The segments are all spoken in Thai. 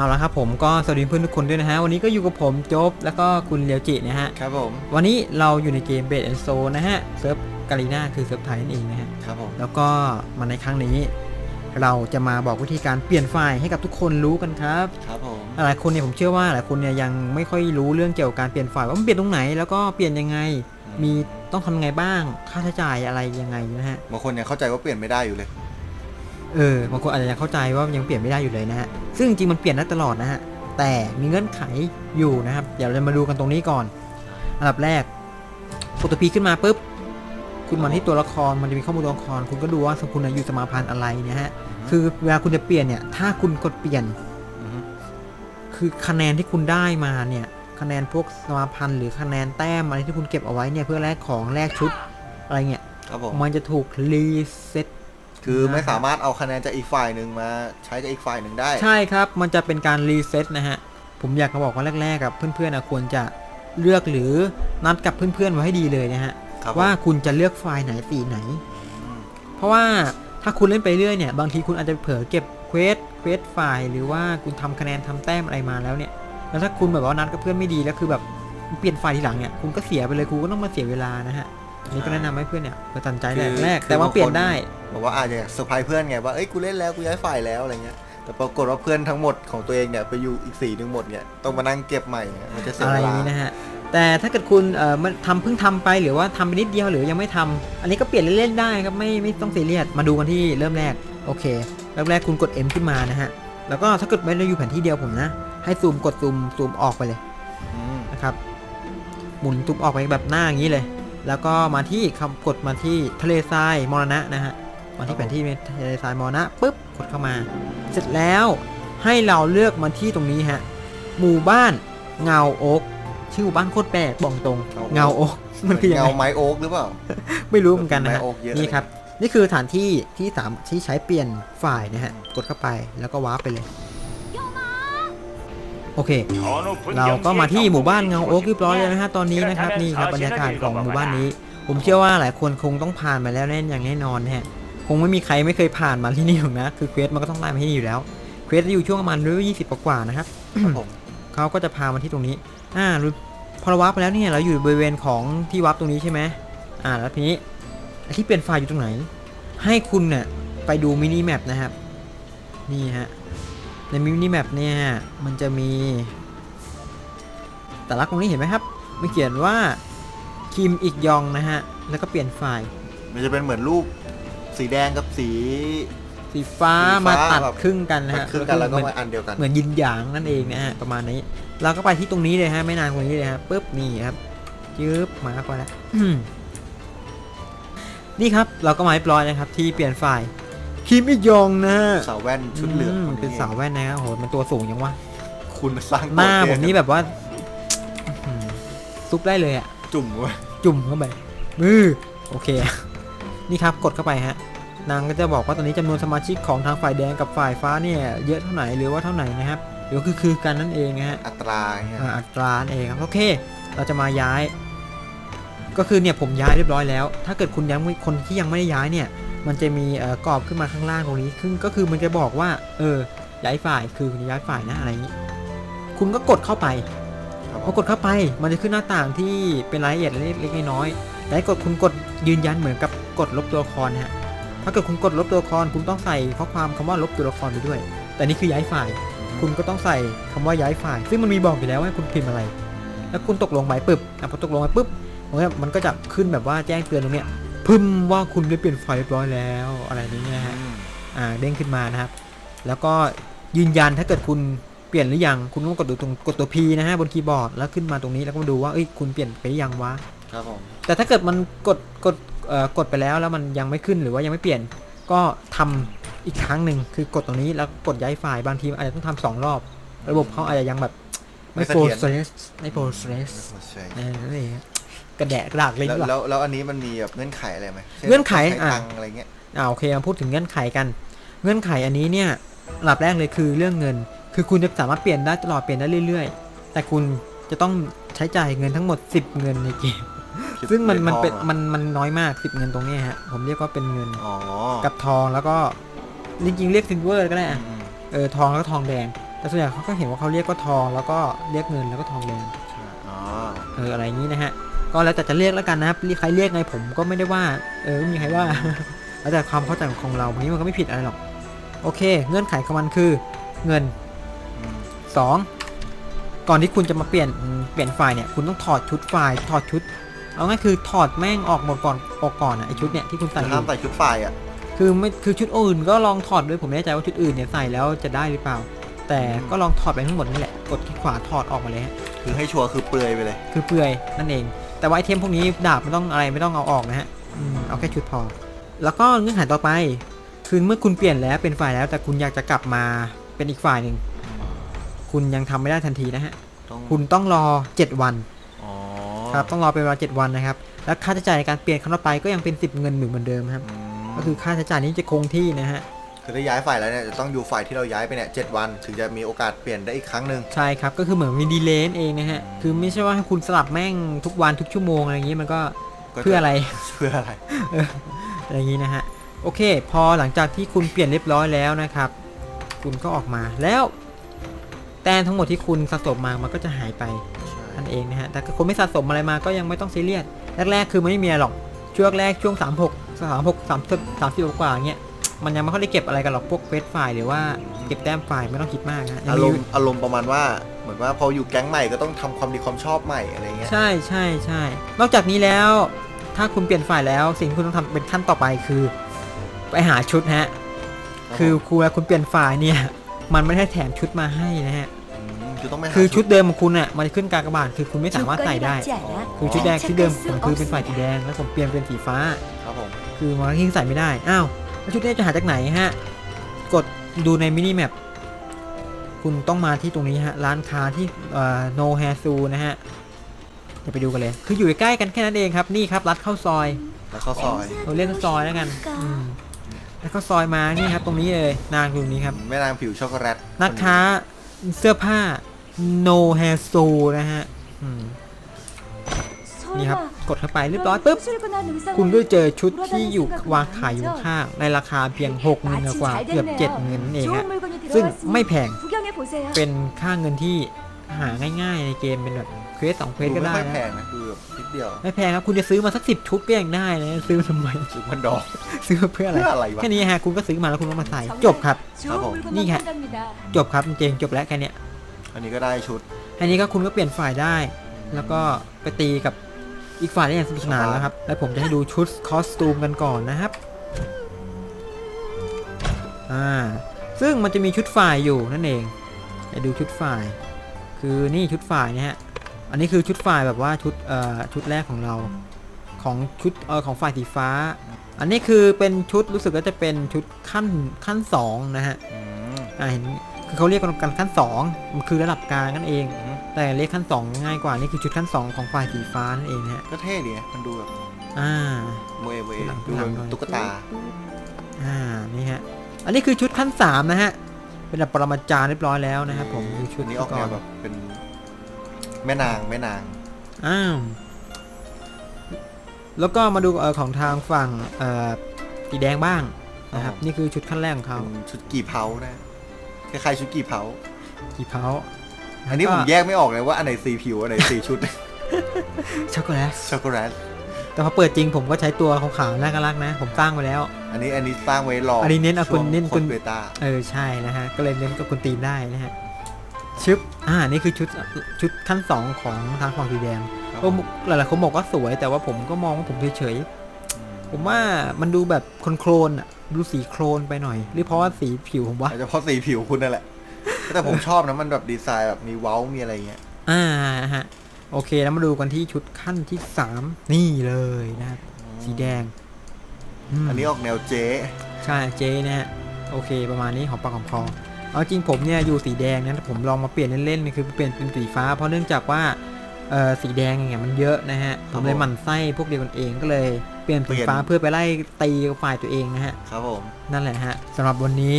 เอาละครับผมก็สวัสดีเพื่อนทุกคนด้วยนะฮะ วันนี้ก็อยู่กับผมโจ๊บแล้วก็คุณเลียวจินะฮะ ครับผม วันนี้เราอยู่ในเกมเบดแอนโซนะฮะ เซิร์ฟกาลีนาคือเซิร์ฟไทยนั่นเองนะฮะ ครับผม แล้วก็มาในครั้งนี้ เราจะมาบอกวิธีการเปลี่ยนไฟล์ให้กับทุกคนรู้กันครับ ครับผม หลายคนเนี่ยผมเชื่อว่าหลายคนเนี่ยยังไม่ค่อยรู้เรื่องเกี่ยวกับการเปลี่ยนไฟล์ว่ามันเปลี่ยนตรงไหนแล้วก็เปลี่ยนยังไง มีต้องทำยังไงบ้าง ค่าใช้จ่ายอะไรยังไงนะฮะ บางคนยังเข้าใจว่าเปลี่ยนไม่ได้อยู่เลย เออบางคนอาจจะยังเข้าใจว่ายังเปลี่ยนไม่ได้อยู่เลยนะฮะ ซึ่งจริงๆมันเปลี่ยนได้ตลอดนะฮะ แต่มีเงื่อนไขอยู่นะครับ เดี๋ยวเราจะมาดูกันตรงนี้ก่อน อันดับแรกกดตัวพีขึ้นมาปุ๊บ คุณมาที่ตัวละคร มันจะมีข้อมูลตัวละคร คุณก็ดูว่าสมคุณอยู่สมาพันธ์อะไรนะฮะ คือเวลาคุณจะเปลี่ยนเนี่ย ถ้าคุณกดเปลี่ยนอือฮึคือคะแนนที่คุณได้มาเนี่ย คะแนนพวกสมาพันธ์หรือคะแนนแต้มอะไรที่คุณเก็บเอาไว้เนี่ยเพื่อแลกของแลกชุดอะไรเงี้ยครับผมมันจะถูกรีเซ็ต คือไม่สามารถเอาคะแนนจากอีกฝ่ายหนึ่งมาใช้กับอีกฝ่ายหนึ่งได้ ใช่ครับ มันจะเป็นการรีเซ็ตนะฮะ ผมอยากจะบอกว่าแรกๆกับเพื่อนๆนะควรจะเลือกหรือนัดกับเพื่อนๆไว้ให้ดีเลยนะฮะครับผมว่าคุณจะเลือกไฟล์ไหนสีไหนอืมเพราะว่าถ้าคุณเล่นไปเรื่อยเนี่ยบางทีคุณอาจจะเผลอเก็บเควสเควสไฟล์หรือว่าคุณทำคะแนนทำแต้มอะไรมาแล้วเนี่ยแล้วถ้าคุณแบบว่านัดกับเพื่อนไม่ดีแล้วคือแบบเปลี่ยนไฟล์ทีหลังเนี่ยคุณก็เสียไปเลยคุณก็ต้องมาเสียเวลานะฮะอั นนี้ก็แนะนำให้เพื่อนเนี่ยเปิดตันใจแรกแรก แต่ว่าเปลี่ยนได้ บอกว่าอาจจะเซอร์ไพรส์เพื่อนไงว่าเอ้ยกูเล่นแล้วกูย้ายฝ่ายแล้วอะไรเงี้ย แต่ปรากฏว่าเพื่อนทั้งหมดของตัวเองเนี่ยไปอยู่อีกสีหนึ่งหมดเนี่ยต้องมานั่งเก็บใหม่เนี่ยมันจะเสียอะไรเวอย่าลางนี้นะฮะแต่ถ้าเกิดคุณเอ่อมันทำเพิ่งทำไปหรือว่าทำไปนิดเดียวหรือยังไม่ทำอันนี้ก็เปลี่ยนเล่นๆได้ครับไม่ไม่ต้องซีเรียสมาดูกันที่เริ่มแรกโอเคเริ่มแรกคุณกด M ขึ้นมานะฮะแล้วก็ถ้าเกิดไม่ได้อยู่แผนที่เดียวผมนะ ให้ซูมกดซูมซูมออกไปเลยอืมนะครับหมุนซูมออกไปแบบหน้าอย่างนี้เลย แล้วก็มาที่คำกดมาที่ทะเลทรายมรณะนะฮะมาที่แผนที่ทะเลทรายมรณะปุ๊บกดเข้ามา เสร็จแล้วให้เราเลือกมาที่ตรงนี้ฮะหมู่บ้านเงาโอ๊กชื่อหมู่บ้านโคตรแปลกบอกตรง เงาโอ๊กมันคือยังเงาไงไม้โอ๊กหรือเปล่า ไม่รู้เหมือนกันนะฮะไม้โอ๊กเยอะนี่ครับ นี่คือฐานที่ที่สามที่ใช้เปลี่ยนฝ่ายนะฮะ กดเข้าไปแล้วก็วาร์ปไปเลย โอเค เราก็มาที่หมู่บ้านเงาโอ๊กเรียบร้อยแล้วนะฮะตอนนี้นะครับนี่ครับบรรยากาศของหมู่บ้านนี้ ผมเชื่อว่าหลายคนคงต้องผ่านมาแล้วแน่อย่างแน่นอนนะฮะคงไม่มีใครไม่เคยผ่านมาที่นี่หรอกนะคือเควสมันก็ต้องไล่มาที่นี่อยู่แล้วเควสจะอยู่ช่วงประมาณร้อยยี่สิบกว่าๆนะครับครับผมเขาก็จะพามาที่ตรงนี้อ่ารู้พอเราวาร์ปไปแล้วเนี่ยเราอยู่บริเวณของที่วาร์ปตรงนี้ใช่ไหมอ่าแล้วทีนี้ไอ้ที่เปลี่ยนไฟล์อยู่ตรงไหน ให้คุณเนี่ยไปดูมินิแมปนะครับนี่ฮะ ในมินิแมปเนี่ย มันจะมี แต่ละตรงนี้เห็นไหมครับมันเขียนว่าคิมอีกยองนะฮะ แล้วก็เปลี่ยนไฟล์มันจะเป็นเหมือนรูปสีแดงกับสี สีฟ้าสีฟ้ามาตัดแบบครึ่งกันนะฮะครึ่งกันแล้วก็เหมือนมาอันเดียวกัน เหมือนยินหยางนั่นเองนะฮะ ประมาณนี้ เราก็ไปที่ตรงนี้เลยฮะ ไม่นานกว่านี้เลยฮะปุ๊บนี่ครับยืบมาก่อนแล้วอืมนี่ครับเราก็มาเรียบร้อยนะครับที่เปลี่ยนไฟล์ คิมอีกยองนะฮะสาวแว่นชุดเหลืองมคนเป็นนี้สาวแว่นนะฮะโอ้โหมันตัวสูงยังวะคุณสร้างหน้าตัวผมนี่แบบว่าอื้อหือซุปได้เลยอะ จุ่มเว้ยจุ่มเข้าไปมือโอเค นี่ครับกดเข้าไปฮะ นางก็จะบอกว่าตอนนี้จำนวนสมาชิกของทางฝ่ายแดงกับฝ่ายฟ้าเนี่ยเยอะเท่าไหร่หรือว่าเท่าไหร่นะครับหรือคือคือกันนั่นเองนะฮะ อัตราเงี้ยอ่าอัตรานั่นเองครับโอเค เราจะมาย้าย ก็คือเนี่ยผมย้ายเรียบร้อยแล้ว ถ้าเกิดคุณยังไม่คนที่ยังไม่ได้ย้ายเนี่ย มันจะมีเอ่อกรอบขึ้นมาข้างล่างตรงนี้ซึ่งก็คือมันจะบอกว่า เออ ย้ายฝ่ายคือคุณย้ายฝ่ายนะอะไรอย่างนี้ คุณก็กดเข้าไปครับพอกดเข้าไป มันจะขึ้นหน้าต่างที่เป็นรายละเอียดเล็กๆน้อยๆแต่ให้กดคุณกดยืนยันเหมือนกับกดลบตัวละครนะฮะ ถ้าเกิดคุณกดลบตัวละครคุณต้องใส่ข้อความคำว่าลบตัวละครไปด้วย แต่นี่คือย้ายฝ่าย คุณก็ต้องใส่คำว่าย้ายฝ่าย ซึ่งมันมีบอกอยู่แล้วว่าคุณพิมพ์อะไร แล้วคุณตกลงไปปุ๊บอะพอตกลงไปปุ๊บมันก็มันก็จะขึ้นแบบว่าแจ้งเตือนตรงเนี้ย พึมว่าคุณได้เปลี่ยนไฟล์เรียบร้อยแล้วอะไรนี้นะฮะอืมอ่าเด้งขึ้นมานะครับ แล้วก็ยืนยันถ้าเกิดคุณเปลี่ยนหรือยังคุณต้องกดดูตรงกดตัว P นะฮะบนคีย์บอร์ดแล้วขึ้นมาตรงนี้แล้วก็มาดูว่าเอ้ยคุณเปลี่ยนไปหรือยังวะครับผมแต่ถ้าเกิดมันกดกดเอ่อกดไปแล้วแล้วมันยังไม่ขึ้นหรือว่ายังไม่เปลี่ยน ก็ทำอีกครั้งหนึ่งคือกดตรงนี้แล้วกดย้ายไฟล์บางทีอาจจะต้องทำสองรอบ ระบบเขาอาจจะยังแบบไม่โปรเซสไม่โปรเซสใช่เออนั่นเอง กระแดะกระดากเลยแล้วหรอแล้วแล้วอันนี้มันมีแบบเงื่อนไขอะไรไหมช่เงื่อนไขใช้อะ ตังค์อะไรเงี้ย อ่าโอเคมาพูดถึงเงื่อนไขกัน เงื่อนไขอันนี้เนี่ยหลับแรกเลยคือเรื่องเงิน คือคุณจะสามารถเปลี่ยนได้ตลอดเปลี่ยนได้เรื่อยๆ แต่คุณจะต้องใช้จ่ายเงินทั้งหมด 10 เงินในเกม ซึ่งมันมันเป็นทองหรอมันมันน้อยมาก 10 เงินตรงเนี้ยฮะ ผมเรียกว่าเป็นเงินอ๋อกับทองแล้วก็จริงๆเรียกซิลเวอร์ก็ได้อือะมอืมเออทองแล้วก็ทองแดง แต่ส่วนใหญ่เขาก็เห็นว่าเขาเรียกก็ทองแล้วก็เรียกเงินแล้วก็ทองแดง ใช่อ๋อเอออะไรอย่างนี้นะฮะ ก็แล้วแต่จะเรียกแล้วกันนะครับเรียกใครเรียกไงผมก็ไม่ได้ว่า เออไม่มีใครว่า แล้วแต่ความเข้าใจของเราวันนี้มันก็ไม่ผิดอะไรหรอก โอเค เงื่อนไขของมันคือเงินอืม2ก่อนที่คุณจะมาเปลี่ยนเปลี่ยนไฟล์เนี่ย คุณต้องถอดชุดไฟล์ ถอดชุด เอาง่ายคือถอดแม่งออกหมดก่อนออกก่อนอะไอชุดเนี่ยที่คุณใส่แต่อห้ามยู่ใส่ชุดไฟอะ คือไม่ คือชุดอื่นก็ลองถอดด้วยผมไม่แน่ใจว่าชุดอื่นเนี่ยใส่แล้วจะได้หรือเปล่า แต่ก็ลองถอดไปทั้งหมดนี่แหละ กดคลิกขวาถอดออกมาเลยฮะคือให้ชัวร์คือเปลือยไปเลย คือเปลือยนั่นเอง แต่ว่าไอเทมพวกนี้ดาบไม่ต้องอะไรไม่ต้องเอาออกนะฮะอืมเอาแค่ชุดพอ แล้วก็เงื่อนไขต่อไป คือเมื่อคุณเปลี่ยนแล้วเป็นฝ่ายแล้ว แต่คุณอยากจะกลับมาเป็นอีกฝ่ายหนึ่งคุณยังทำไม่ได้ทันทีนะฮะต้องคุณต้องรอ 7 วันอ๋อครับต้องรอเป็นเวลา7วันนะครับ แล้วค่าใช้จ่ายในการเปลี่ยนครั้งต่อไปก็ยังเป็น 10 เงินหมื่นเหมือนเดิมครับมก็คือค่าใช้จ่ายนี้จะคงที่นะฮะ คือถ้าย้ายฝ่ายแล้วเนี่ยจะต้องอยู่ฝ่ายที่เราย้ายไปเนี่ยเจ็ดวัน ถึงจะมีโอกาสเปลี่ยนได้อีกครั้งหนึ่ง ใช่ครับ ก็คือเหมือนมีดีเลย์เองนะฮะ คือไม่ใช่ว่าให้คุณสลับแม่งทุกวันทุกชั่วโมงอะไรอย่างนี้มันก็ก็จเพื่ออะไร เพื่ออะไรอะไรอย่างนี้นะฮะ โอเค พอหลังจากที่คุณเปลี่ยนเรียบร้อยแล้วนะครับ คุณก็ออกมาแล้ว แต้มทั้งหมดที่คุณสะสมมามันก็จะหายไปนั่นเองนะฮะ แต่ถ้าคุณไม่สะสมอะไรมาก็ยังไม่ต้องซีเรียสแรกๆคือมันไม่มีอะไรหรอกช่วงแรกช่วง 36 36 30 30กว่าๆเงี้ย มันยังไม่ค่อยได้เก็บอะไรกันหรอกพวกเฟวสไฟล์หรือว่าเก็บแต้มไฟล์ไม่ต้องคิดมากนะอารมณ์อารมณ์ประมาณว่าเหมือนว่าพออยู่แก๊งใหม่ก็ต้องทำความดีความชอบใหม่อะไรเงี้ยใช่ใช่ใช่นอกจากนี้แล้ว ถ้าคุณเปลี่ยนฝ่ายแล้วสิ่งที่คุณต้องทำเป็นขั้นต่อไปคือ ไปหาชุดฮะคือครูคุณเปลี่ยนฝ่ายเนี่ย มันไม่ได้แถมชุดมาให้นะฮะคือชุดเดิมของคุณอะมันขึ้นการกระบาดคือคุณไม่สามารถใส่ได้ คือชุดแดงชุดเดิมผมคือเป็นฝ่ายสีแดงแล้วผมเปลี่ยนเป็นสีฟ้า ครับผมคือมันยิ่งใส่ไม่ได้ อ้าว ชุดนี้จะหาจากไหนฮะ กดดูในมินิแมปคุณต้องมาที่ตรงนี้ฮะ ร้านค้าที่เอ่อ no hair s u นะฮะเดี๋ยวไปดูกันเลย คืออยู่ใกล้ๆกันแค่นั้นเองครับ นี่ครับรัดเข้าซอย แล้วเข้าซอยเราเรียกซอยแล้วกันอืมแล้วก็ซอยมานี่ครับ ตรงนี้เลย นางอยู่ตรงนี้ครับ แม่นางผิวช็อกโกแลตนักค้าเสื้อผ้า no hair s u นะฮะอืม นี่ครับกดเข้าไปเรียบร้อยปุ๊บคุณก็เจอชุดที่อยู่วางขายอยู่ข้างในราคาเพียง6กหมื่นกว่าเกือบ7จ็ดหมื่นเองฮะซึ่งไม่แพงเป็นค่าเงินที่หาง่าย ๆ ในเกมเป็นแบบเควสสองเควสก็ได้ไม่แพงนะคือแบบนิดเดียวไม่แพงครับคุณจะซื้อมาสักสิบชุดก็ยังได้เลยซื้อทำไมซื้อมันดอกซื้อเพื่ออะไรแค่นี้ฮะคุณก็ซื้อมาแล้วคุณก็มาใส่จบครับนี่ฮะจบครับจริงจบแล้วแค่นี้อันนี้ก็ได้ชุด อันนี้ก็คุณก็เปลี่ยนฝ่ายได้ แล้วก็ไปตีกับ อีกฝ่ายได้อย่างสนุกสนานแล้วครับ แล้วผมจะให้ดูชุดคอสตูมกันก่อนนะครับ อ่า ซึ่งมันจะมีชุดฝ่ายอยู่นั่นเองไปดูชุดฝ่าย คือนี่ชุดฝ่ายนะฮะ อันนี้คือชุดฝ่ายแบบว่าชุด เอ่อ ชุดแรกของเรา ของชุด เอ่อ ของฝ่ายสีฟ้า อันนี้คือเป็นชุดรู้สึกว่าจะเป็นชุดขั้นขั้นสองนะฮะอืมอ่า เห็น คือเขาเรียกกันขั้นสองมันคือระดับกลางนั่นเองอืมแต่เลขขั้น 2 ง่ายกว่านี่คือชุดขั้น 2 ของฝ่ายสีฟ้านั่นเองนะฮะก็เท่ดีนะมันดูแบบอ่าโมเอโมเอหลังดูแบบหลังตุ๊กตาอ่านี่ฮะอันนี้คือชุดขั้น 3 นะฮะเป็นแบบปรมาจารย์เรียบร้อยแล้วนะครับผมดูชุดอันนี้ออกก่แนอวนแบบเป็นแม่นางแม่นางอ้าวแล้วก็มาดูเอ่อของทางฝั่งเอ่อสีแดงบ้างนะครับนี่คือชุดขั้นแรกของเขาเป็นชุดกี่เผานะ คล้ายๆชุดกี่เผา กี่เผาอันนี้แล้วผก็มแยกไม่ออกเลยว่าอันไหนสีผิวอันไหนสีชุด ช็อกโกแลต ช็อกโกแลต แต่พอเปิดจริงผมก็ใช้ตัวขาวๆน่ารักๆนะ ผมสร้างไว้แล้ว อันนี้อันนี้สร้างไว้รออัอันนี้เน้นเอาคนเน้นคคนนเบต้าเออใช่นะฮะ ก็เลยเน้นกับคุณตีนได้นะฮะชึบอ่า นี่คือชุดชุดขั้นสองของทางฝั่งสีแดงครับก็หลายๆคนบอกว่าสวย แต่ว่าผมก็มองว่าผมเฉยๆ ผมว่ามันดูแบบโคลนๆอะดูสีโคลนไปหน่อย หรือเพราะว่าสีผิวผมวะอาจจะเพราะสีผิวคุณนั่นแหละ แต่ผมชอบนะมันแบบดีไซน์แบบมีเว้ามีอะไรเงี้ย อ่าฮะ โอเคแล้วมาดูกันที่ชุดขั้นที่สามนี่เลยนะครับสีแดงมอันนี้ออกแนวเจ๊ใช่เจนะฮะโอเค ประมาณนี้ของปากของคอเอาจริงผมเนี่ยอยู่สีแดงนะแต่ผมลองมาเปลี่ยนเล่นๆนี่คือเปลี่ยนเป็นสีฟ้า เพราะเนื่องจากว่าเออ สีแดงเนี่ยมันเยอะนะฮะผมเลยหมั่นไส้พวกเดียวกันเองก็เลยเปลี่ยนสีฟ้าเพื่อไปไล่ตีกับฝ่ายตัวเองนะฮะครับผมนั่นแหละฮะสำหรับวันนี้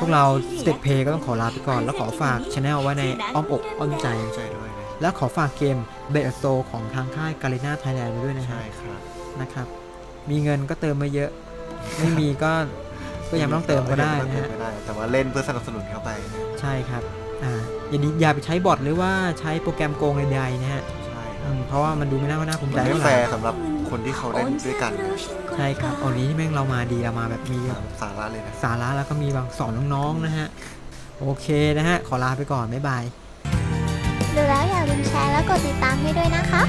พวกเราสเต็ปเพย์ก็ต้องขอลาไปก่อน แล้วขอฝากช anel ไว้ในอ้อมอกอ้อมใจใช่ด้วยนะและขอฝากเกมเบสโซของทางค่ายกา l ิน่าไทยแลนด์ไว้ด้วยนะฮะใช่ครับนะครับ มีเงินก็เติมมาเยอะ ไม่มีก็ก็ยังไม่ต้องเติมก็ได้ม่นะเติมฮะก็ได้แต่ว่าเล่นเพื่อสนับสนุนเข้าไป ใช่ครับ อ่าอย่าดีอย่าไปใช้บอทหรือว่าใช้โปรแกรมโกงใดๆนะฮะใช่คอืรับมเพราะว่ามันดูไม่น่าว่าน่าภูมิใจมันไม่เท่าไหแฟร่ร์สำหรับคนที่เขาเล่นด้วยกันใช่ครับเอานี้แม่งเรามาดีเรามาแบบมีสาระเลยนะ สาระแล้วก็มีบางสอนน้องๆนะฮะ โอเคนะฮะ ขอลาไปก่อน บ๊ายบาย ดูแล้วอย่าลืมแชร์และกดติดตามให้ด้วยนะคะ